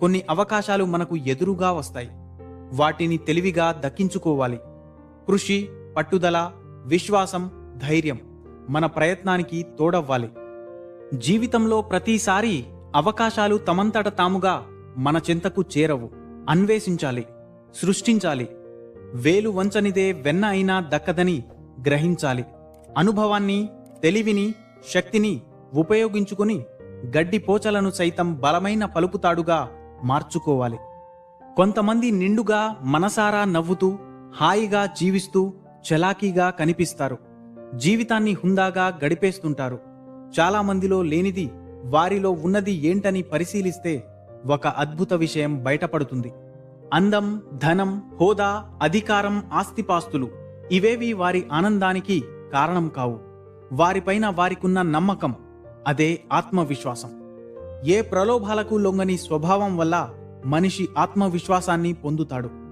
కొన్ని అవకాశాలు మనకు ఎదురుగా వస్తాయి. వాటిని తెలివిగా దక్కించుకోవాలి. కృషి పట్టుదల విశ్వాసం ధైర్యం మన ప్రయత్నానికి తోడవ్వాలి. జీవితంలో ప్రతిసారి అవకాశాలు తమంతట తాముగా మన చెంతకు చేరవు. అన్వేషించాలి సృష్టించాలి. వేలు వంచనిదే వెన్న అయినా దక్కదని గ్రహించాలి. అనుభవాన్ని తెలివిని శక్తిని ఉపయోగించుకుని గడ్డి పోచలను సైతం బలమైన పలుపుతాడుగా మార్చుకోవాలి. కొంతమంది నిండుగా మనసారా నవ్వుతూ హాయిగా జీవిస్తూ చలాకీగా కనిపిస్తారు. జీవితాన్ని హుందాగా గడిపేస్తుంటారు. చాలామందిలో లేనిది వారిలో ఉన్నది ఏంటని పరిశీలిస్తే ఒక అద్భుత విషయం బయటపడుతుంది. అందం ధనం హోదా అధికారం ఆస్తిపాస్తులు ఇవేవి వారి ఆనందానికి కారణం కావు. వారిపైన వారికున్న నమ్మకం అదే ఆత్మవిశ్వాసం. ఏ ప్రలోభాలకు లొంగని స్వభావం వల్ల మనిషి ఆత్మవిశ్వాసాన్ని పొందుతాడు?